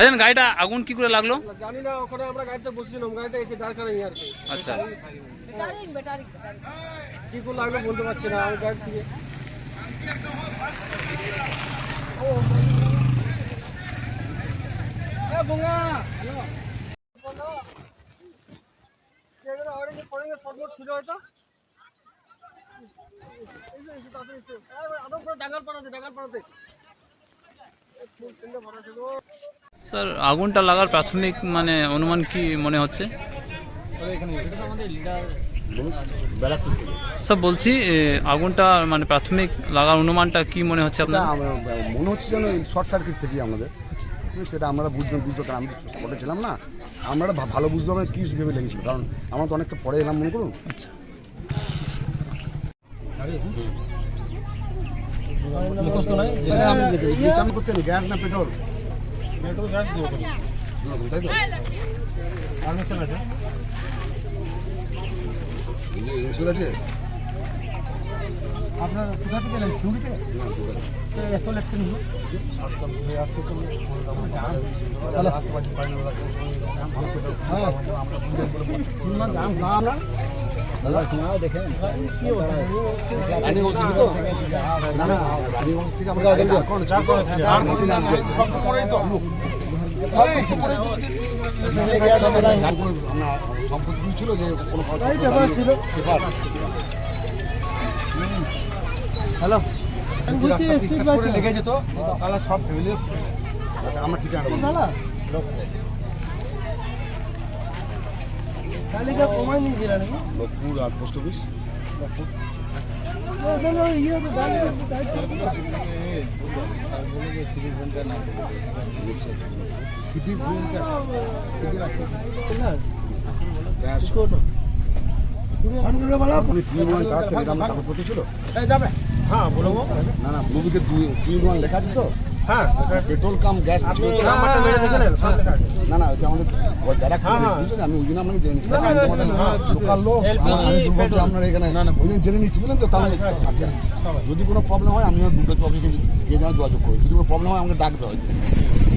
ভাইজান গাড়িটা আগুন কি করে লাগল? জানি না ওখানে আমরা গাড়িতে বসেছিলাম গাড়িটা এসে দাঁড় করাই আর কি। আচ্ছা। কি করে লাগল বলতে পারছি না আমি গাড়ি থেকে ছিল হয়তো ডাঙ্গাল পাড়াতে ডাঙ্গাল পাড়াতে। ভরা ছিল। স্যার আগুনটা লাগার প্রাথমিক মানে অনুমান কি মনে হচ্ছে? স্যার বলছি আগুনটা মানে প্রাথমিক লাগার অনুমানটা কি মনে হচ্ছে আপনার? মনে হচ্ছে যেন শর্ট সার্কিট থেকে আমাদের। সেটা আমরা বুঝতে বুঝতে কারণ আমি তো স্পটে ছিলাম না। আমরা ভালো বুঝতে পারব কী ভেবে লেগেছিল কারণ আমরা তো অনেকটা পরে এলাম মনে করুন। আচ্ছা। চান করতেন গ্যাস না পেট্রোল? তাই তো ইনসুর আছে আপনার কোথা থেকে এলেন দুটো। এত জাম না আমরা দাদা শোনাও দেখেন। রানী বলছি তো? না না রানী বলছি থেকে আমরা কোন চার কোন চার কোন নাম সব পরেই তো। সম্পত্তি ছিল যে কোনো ব্যাপার ছিল। হ্যালো? লেগে যেত তাহলে সব ফ্যামিলি আচ্ছা আমরা ঠিকানা দেবো। ভালো তালিকা কমাই নিয়ে গেল নাকি আর পোস্ট অফিস হ্যাঁ বলব না না মুভিতে দুই তিন লেখা আছে তো? হ্যাঁ। পেট্রোল কাম গ্যাস আছে। না না ওটা আমাদের যারা হ্যাঁ, হ্যাঁ। আমি ওই জন্য আপনাকে জেনে নিচ্ছি। হ্যাঁ, লোকাল লোক আমি। আপনার এখানে ওই জন্য জেনে নিচ্ছি বুঝলেন তো তাহলে আচ্ছা যদি কোনো প্রবলেম হয় আমিও দুর্গাপুর অফিসে গিয়ে যাওয়ার যোগাযোগ করি। যদি কোনো প্রবলেম হয় আমাকে ডাকবে হয়তো।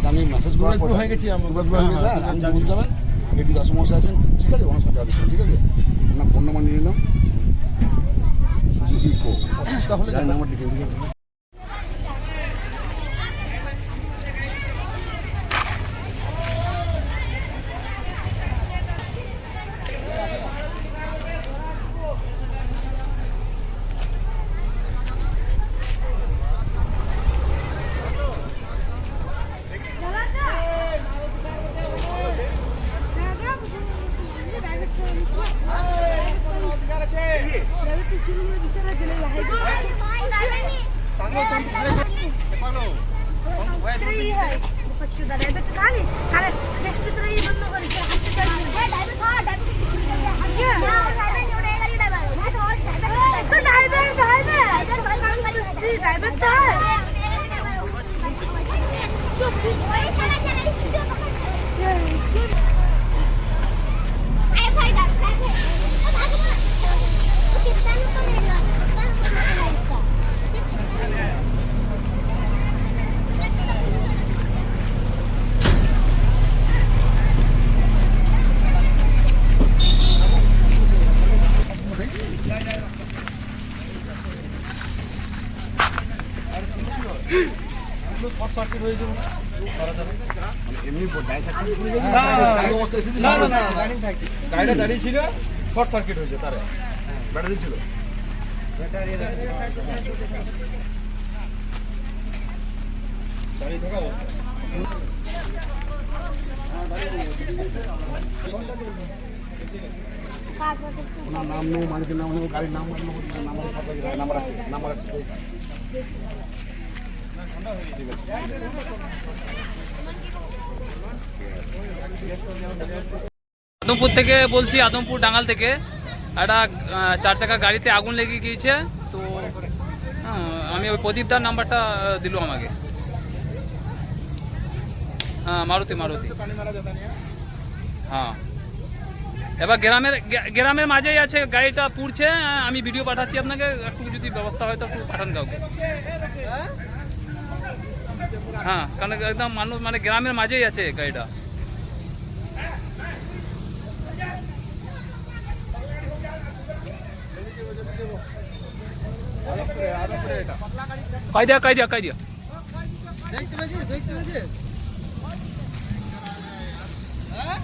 আমি মেসেজ করার পর হয়ে গেছি হয়ে হ্যাঁ, হ্যাঁ, হ্যাঁ, বুঝতে যাবেন এটি দশ সমস্যা আছেন ঠিক আছে ওনার সাথে আলোচনা ঠিক আছে। আপনার ফোন নাম্বার নিয়ে নিলাম। সুজুকি কো। তাহলে নাম্বার লিখে দিলাম ಹತ್ರ ಈ ಹೈ ಕೊಚ್ಚಿದ ಡೈಬೆಟ್ ಕಾಲಿ ಕಾಲ ಎಷ್ಟು ಹತ್ರ ಈ ಬಂದು ಬರೀ ಹತ್ತು ಹಂಗೆ গাড়িটা দাঁড়িয়ে ছিল শর্ট সার্কিট হয়েছে তারে ব্যাটারি ছিল দাঁড়িয়ে থাকা অবস্থা নাম নেই মালিকের নাম নেই গাড়ির নাম নাম্বার নাম্বার আছে নাম্বার আছে। আদমপুর থেকে বলছি আদমপুর ডাঙ্গাল থেকে। একটা চার চাকা গাড়িতে আগুন লেগে গিয়েছে। তো হ্যাঁ, আমি ওই প্রদীপদার নাম্বারটা দিল আমাকে। হ্যাঁ মারুতি মারুতি। হ্যাঁ। এবার গ্রামের গ্রামের মাঝেই আছে গাড়িটা পুড়ছে। আহ, আমি ভিডিও পাঠাচ্ছি আপনাকে। একটু যদি ব্যবস্থা হয় তো একটু পাঠান কাউকে। হ্যাঁ কারণ একদম মানুষ মানে গ্রামের মাঝেই আছে গাড়িটা। কাই দিয়া কাই দিয়া কাই দিয়া হ্যাঁ?